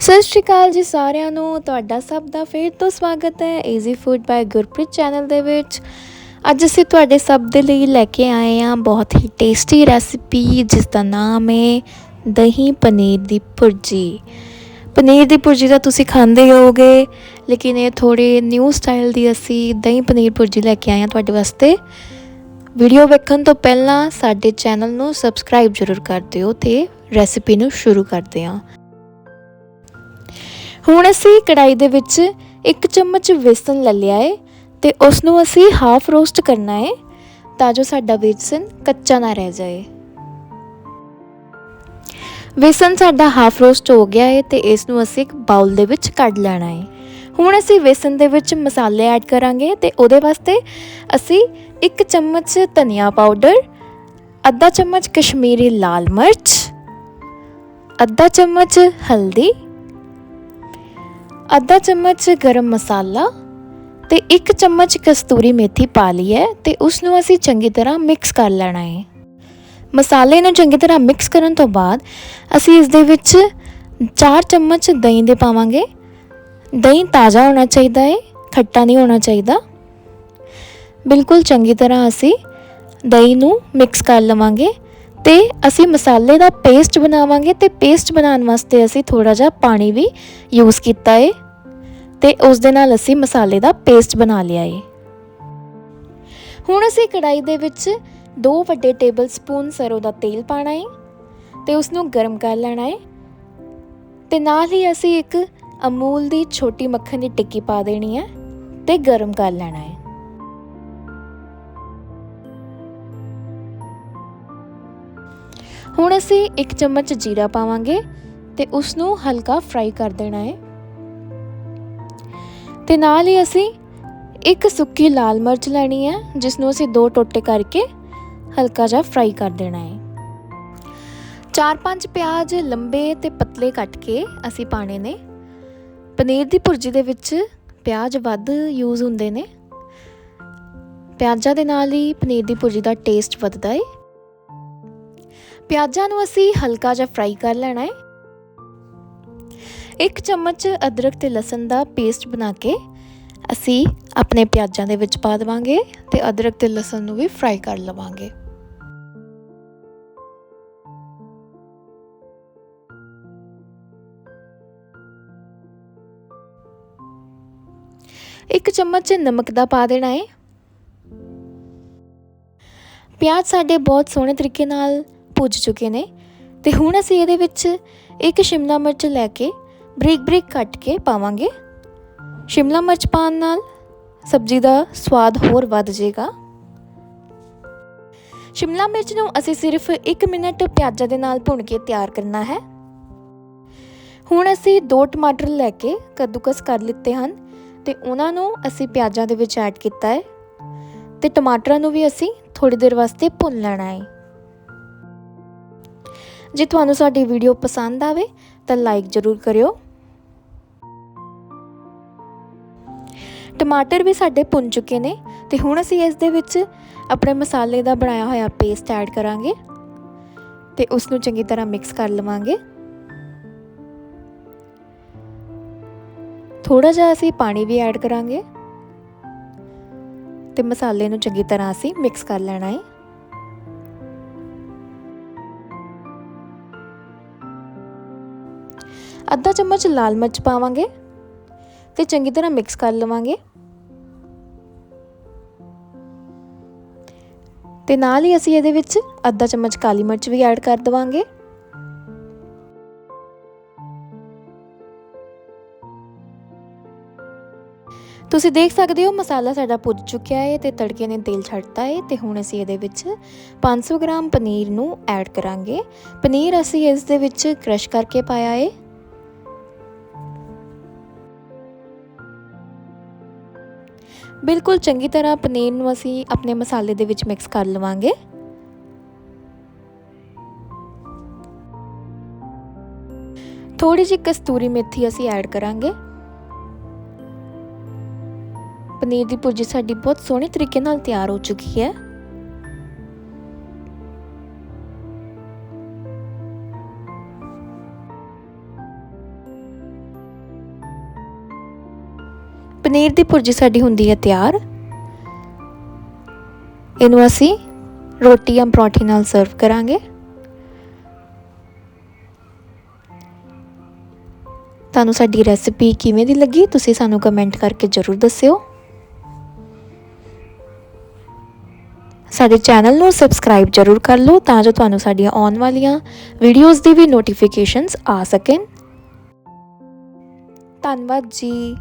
ਸਤਿ ਸ਼੍ਰੀ ਅਕਾਲ ਜੀ ਸਾਰਿਆਂ ਨੂੰ, ਤੁਹਾਡਾ ਸਭ ਦਾ ਫੇਰ ਤੋਂ ਸਵਾਗਤ ਹੈ easy food by Gurpreet channel ਦੇ ਵਿੱਚ। ਅੱਜ ਅਸੀਂ ਤੁਹਾਡੇ ਸਭ ਦੇ ਲਈ ਲੈ ਕੇ ਆਏ ਹਾਂ ਬਹੁਤ ਹੀ ਟੇਸਟੀ ਰੈਸਿਪੀ ਜਿਸ ਦਾ ਨਾਮ ਹੈ ਦਹੀਂ ਪਨੀਰ ਦੀ ਭੁਰਜੀ। ਪਨੀਰ ਦੀ ਭੁਰਜੀ ਤਾਂ ਤੁਸੀਂ ਖਾਂਦੇ ਹੋਗੇ ਲੇਕਿਨ ਇਹ ਥੋੜੇ ਨਿਊ ਸਟਾਈਲ ਦੀ ਅਸੀਂ ਦਹੀਂ ਪਨੀਰ ਭੁਰਜੀ ਲੈ ਕੇ ਆਏ ਹਾਂ ਤੁਹਾਡੇ ਵਾਸਤੇ। ਵੀਡੀਓ ਵੇਖਣ ਤੋਂ ਪਹਿਲਾਂ ਸਾਡੇ ਚੈਨਲ ਨੂੰ ਸਬਸਕ੍ਰਾਈਬ ਜ਼ਰੂਰ ਕਰ ਦਿਓ ਤੇ ਰੈਸਿਪੀ ਨੂੰ ਸ਼ੁਰੂ ਕਰਦੇ ਹਾਂ। ਹੁਣ ਅਸੀਂ ਕੜਾਈ ਦੇ ਵਿੱਚ ਇੱਕ ਚਮਚ ਵੇਸਨ ਲੈ ਲਿਆ ਹੈ ਤੇ ਉਸ ਨੂੰ ਅਸੀਂ ਹਾਫ ਰੋਸਟ ਕਰਨਾ ਹੈ ਤਾਂ ਜੋ ਸਾਡਾ ਵੇਸਣ ਕੱਚਾ ਨਾ ਰਹਿ ਜਾਏ। ਵੇਸਨ ਸਾਡਾ ਹਾਫ ਰੋਸਟ ਹੋ ਗਿਆ ਹੈ ਤੇ ਇਸ ਨੂੰ ਅਸੀਂ ਇੱਕ ਬਾਉਲ ਦੇ ਵਿੱਚ ਕੱਢ ਲੈਣਾ ਹੈ ਹੁਣ ਅਸੀਂ ਵੇਸਣ ਦੇ ਵਿੱਚ ਮਸਾਲੇ ਐਡ ਕਰਾਂਗੇ ਤੇ ਉਹਦੇ ਵਾਸਤੇ ਅਸੀਂ ਇੱਕ ਚਮਚ ਧਨੀਆ ਪਾਊਡਰ ਅੱਧਾ ਚਮਚ ਕਸ਼ਮੀਰੀ ਲਾਲ ਮਿਰਚ, ਅੱਧਾ ਚਮਚ ਹਲਦੀ ਅੱਧਾ ਚਮਚ ਗਰਮ ਮਸਾਲਾ ਤੇ ਇੱਕ ਚਮਚ ਕਸਤੂਰੀ ਮੇਥੀ ਪਾ ਲਈ ਹੈ ਤੇ ਉਸ ਨੂੰ ਅਸੀਂ ਚੰਗੀ ਤਰ੍ਹਾਂ ਮਿਕਸ ਕਰ ਲੈਣਾ ਹੈ। ਮਸਾਲੇ ਨੂੰ ਚੰਗੀ ਤਰ੍ਹਾਂ ਮਿਕਸ ਕਰਨ ਤੋਂ ਬਾਅਦ ਅਸੀਂ ਇਸ ਦੇ ਵਿੱਚ 4 ਚਮਚ ਦਹੀਂ ਦੇ ਪਾਵਾਂਗੇ। ਦਹੀਂ ਤਾਜ਼ਾ ਹੋਣਾ ਚਾਹੀਦਾ ਹੈ, ਖੱਟਾ ਨਹੀਂ ਹੋਣਾ ਚਾਹੀਦਾ। ਬਿਲਕੁਲ ਚੰਗੀ ਤਰ੍ਹਾਂ ਅਸੀਂ ਦਹੀਂ ਨੂੰ ਮਿਕਸ ਕਰ ਲਵਾਂਗੇ। ਤੇ ਅਸੀਂ ਮਸਾਲੇ ਦਾ ਪੇਸਟ ਬਣਾਵਾਂਗੇ ਤੇ ਪੇਸਟ ਬਣਾਉਣ ਵਾਸਤੇ ਅਸੀਂ ਥੋੜਾ ਜਿਹਾ ਪਾਣੀ ਵੀ ਯੂਜ਼ ਕੀਤਾ ਹੈ ਤੇ ਉਸ ਦੇ ਨਾਲ ਅਸੀਂ ਮਸਾਲੇ ਦਾ ਪੇਸਟ ਬਣਾ ਲਿਆ ਹੈ ਹੁਣ ਅਸੀਂ ਕੜਾਈ ਦੇ ਵਿੱਚ 2 ਵੱਡੇ ਟੇਬਲ ਸਪੂਨ ਸਰੋਂ ਦਾ ਤੇਲ ਪਾਣਾ ਏ ਤੇ ਉਸ ਨੂੰ ਗਰਮ ਕਰ ਲੈਣਾ ਏ ਤੇ ਨਾਲ ਹੀ ਅਸੀਂ ਇੱਕ ਅਮੂਲ ਦੀ ਛੋਟੀ ਮੱਖਣ ਦੀ ਟਿੱਕੀ ਪਾ ਦੇਣੀ ਹੈ ਤੇ ਗਰਮ ਕਰ ਲੈਣਾ ਹੈ ਹੁਣ ਅਸੀਂ ਇੱਕ ਚਮਚ ਜੀਰਾ ਪਾਵਾਂਗੇ ਤੇ ਉਸ ਨੂੰ ਹਲਕਾ ਫਰਾਈ ਕਰ ਦੇਣਾ ਹੈ। ਤੇ ਨਾਲ ਹੀ ਅਸੀਂ ਇੱਕ ਸੁੱਕੀ ਲਾਲ ਮਿਰਚ ਲੈਣੀ ਹੈ ਜਿਸ ਨੂੰ ਅਸੀਂ ਦੋ ਟੋਟੇ ਕਰਕੇ ਹਲਕਾ ਜਿਹਾ ਫਰਾਈ ਕਰ ਦੇਣਾ ਹੈ। ਚਾਰ ਪੰਜ ਪਿਆਜ਼ ਲੰਬੇ ਤੇ ਪਤਲੇ ਕੱਟ ਕੇ ਅਸੀਂ ਪਾਣੇ ਨੇ। ਪਨੀਰ ਦੀ ਭੁਰਜੀ ਦੇ ਵਿੱਚ ਪਿਆਜ਼ ਵੱਧ ਯੂਜ਼ ਹੁੰਦੇ ਨੇ। ਪਿਆਜ਼ਾਂ ਦੇ ਨਾਲ ਹੀ ਪਨੀਰ ਦੀ ਭੁਰਜੀ ਦਾ ਟੇਸਟ ਵੱਧਦਾ ਹੈ ਪਿਆਜ਼ਾਂ ਨੂੰ ਅਸੀਂ ਹਲਕਾ ਜਿਹਾ ਫਰਾਈ ਕਰ ਲੈਣਾ ਹੈ। ਇੱਕ ਚਮਚ ਅਦਰਕ ਤੇ ਲਸਣ ਦਾ ਪੇਸਟ ਬਣਾ ਕੇ ਅਸੀਂ ਆਪਣੇ ਪਿਆਜ਼ਾਂ ਦੇ ਵਿੱਚ ਪਾ ਦੇਵਾਂਗੇ ਤੇ ਅਦਰਕ ਤੇ ਲਸਣ ਨੂੰ ਵੀ ਫਰਾਈ ਕਰ ਲਵਾਂਗੇ। ਇੱਕ ਚਮਚ ਨਮਕ ਦਾ ਪਾ ਦੇਣਾ ਹੈ। ਪਿਆਜ਼ ਸਾਡੇ ਬਹੁਤ ਸੋਹਣੇ ਤਰੀਕੇ ਨਾਲ ਭੁੱਜ ਚੁੱਕੇ ਨੇ। ਤੇ ਹੁਣ ਅਸੀਂ ਇਹਦੇ ਵਿੱਚ ਇੱਕ ਸ਼ਿਮਲਾ ਮਿਰਚ ਲੈ ਕੇ ਬਰੀਕ ਬਰੀਕ ਕੱਟ ਕੇ ਪਾਵਾਂਗੇ। ਸ਼ਿਮਲਾ ਮਿਰਚ ਪਾਉਣ ਨਾਲ ਸਬਜ਼ੀ ਦਾ ਸਵਾਦ ਹੋਰ ਵੱਧ ਜਾਏਗਾ ਸ਼ਿਮਲਾ ਮਿਰਚ ਨੂੰ ਅਸੀਂ ਸਿਰਫ 1 ਮਿੰਟ ਪਿਆਜ਼ਾਂ ਦੇ ਨਾਲ ਭੁੰਨ ਕੇ ਤਿਆਰ ਕਰਨਾ ਹੈ। ਹੁਣ ਅਸੀਂ ਦੋ ਟਮਾਟਰ ਲੈ ਕੇ ਕੱਦੂਕਸ ਕਰ ਲਿੱਤੇ ਹਨ ਤੇ ਉਹਨਾਂ ਨੂੰ ਅਸੀਂ ਪਿਆਜ਼ਾਂ ਦੇ ਵਿੱਚ ਐਡ ਕੀਤਾ ਹੈ। ਤੇ ਟਮਾਟਰਾਂ ਨੂੰ ਵੀ ਅਸੀਂ ਥੋੜੀ ਦੇਰ ਵਾਸਤੇ ਭੁੰਨ ਲੈਣਾ ਹੈ। ਜੇ ਤੁਹਾਨੂੰ ਸਾਡੀ ਵੀਡੀਓ ਪਸੰਦ ਆਵੇ, ਤਾਂ ਲਾਈਕ ਜ਼ਰੂਰ ਕਰਿਓ। ਟਮਾਟਰ ਵੀ ਸਾਡੇ ਭੁੰਨ ਚੁੱਕੇ ਨੇ, ਤੇ ਹੁਣ ਅਸੀਂ ਇਸ ਦੇ ਵਿੱਚ ਆਪਣੇ ਮਸਾਲੇ ਦਾ ਬਣਾਇਆ ਹੋਇਆ ਪੇਸਟ ਐਡ ਕਰਾਂਗੇ, ਤੇ ਉਸ ਨੂੰ ਚੰਗੀ ਤਰ੍ਹਾਂ ਮਿਕਸ ਕਰ ਲਵਾਂਗੇ। ਥੋੜਾ ਜਿਹਾ ਅਸੀਂ ਪਾਣੀ ਵੀ ਐਡ ਕਰਾਂਗੇ, ਤੇ ਮਸਾਲੇ ਨੂੰ ਚੰਗੀ ਤਰ੍ਹਾਂ ਅਸੀਂ ਮਿਕਸ ਕਰ ਲੈਣਾ ਹੈ। ਅੱਧਾ ਚਮਚ ਲਾਲ ਮਿਰਚ ਪਾਵਾਂਗੇ ਤੇ ਚੰਗੀ ਤਰ੍ਹਾਂ ਮਿਕਸ ਕਰ ਲਵਾਂਗੇ। ਤੇ ਨਾਲ ਹੀ ਅਸੀਂ ਇਹਦੇ ਵਿੱਚ ਅੱਧਾ ਚਮਚ ਕਾਲੀ ਮਿਰਚ ਵੀ ਐਡ ਕਰ ਦਵਾਂਗੇ। ਤੁਸੀਂ ਦੇਖ ਸਕਦੇ ਹੋ ਮਸਾਲਾ ਸਾਡਾ ਪੁੱਜ ਚੁੱਕਿਆ ਹੈ ਤੇ ਤੜਕੇ ਨੇ ਤੇਲ ਛੱਡਤਾ ਹੈ ਤੇ ਹੁਣ ਅਸੀਂ ਇਹਦੇ ਵਿੱਚ 500 ਗ੍ਰਾਮ ਪਨੀਰ ਨੂੰ ਐਡ ਕਰਾਂਗੇ। ਪਨੀਰ ਅਸੀਂ ਇਸ ਦੇ ਵਿੱਚ ਕ੍ਰਸ਼ ਕਰਕੇ ਪਾਇਆ ਹੈ ਬਿਲਕੁਲ ਚੰਗੀ ਤਰ੍ਹਾਂ ਪਨੀਰ ਨੂੰ ਅਸੀਂ ਆਪਣੇ ਮਸਾਲੇ ਦੇ ਵਿੱਚ ਮਿਕਸ ਕਰ ਲਵਾਂਗੇ। ਥੋੜੀ ਜਿਹੀ ਕਸਤੂਰੀ ਮੇਥੀ ਅਸੀਂ ਐਡ ਕਰਾਂਗੇ। ਪਨੀਰ ਦੀ ਭੁਰਜੀ ਸਾਡੀ ਬਹੁਤ ਸੋਹਣੇ ਤਰੀਕੇ ਨਾਲ ਤਿਆਰ ਹੋ ਚੁੱਕੀ ਹੈ। ਪਨੀਰ ਦੀ ਭੁਰਜੀ ਸਾਡੀ ਹੁੰਦੀ ਹੈ ਤਿਆਰ। ਇਹਨੂੰ ਅਸੀਂ ਰੋਟੀ ਜਾਂ ਪਰੌਂਠੀ ਨਾਲ ਸਰਵ ਕਰਾਂਗੇ। ਤੁਹਾਨੂੰ ਸਾਡੀ ਰੈਸਿਪੀ ਕਿਵੇਂ ਦੀ ਲੱਗੀ, ਤੁਸੀਂ ਸਾਨੂੰ ਕਮੈਂਟ ਕਰਕੇ ਜ਼ਰੂਰ ਦੱਸਿਓ। ਸਾਡੇ ਚੈਨਲ ਨੂੰ ਸਬਸਕ੍ਰਾਈਬ ਜ਼ਰੂਰ ਕਰ ਲਓ, ਤਾਂ ਜੋ ਤੁਹਾਨੂੰ ਸਾਡੀਆਂ ਆਉਣ ਵਾਲੀਆਂ ਵੀਡੀਓਜ਼ ਦੀ ਵੀ ਨੋਟੀਫਿਕੇਸ਼ਨਸ ਆ ਸਕਣ। ਧੰਨਵਾਦ ਜੀ।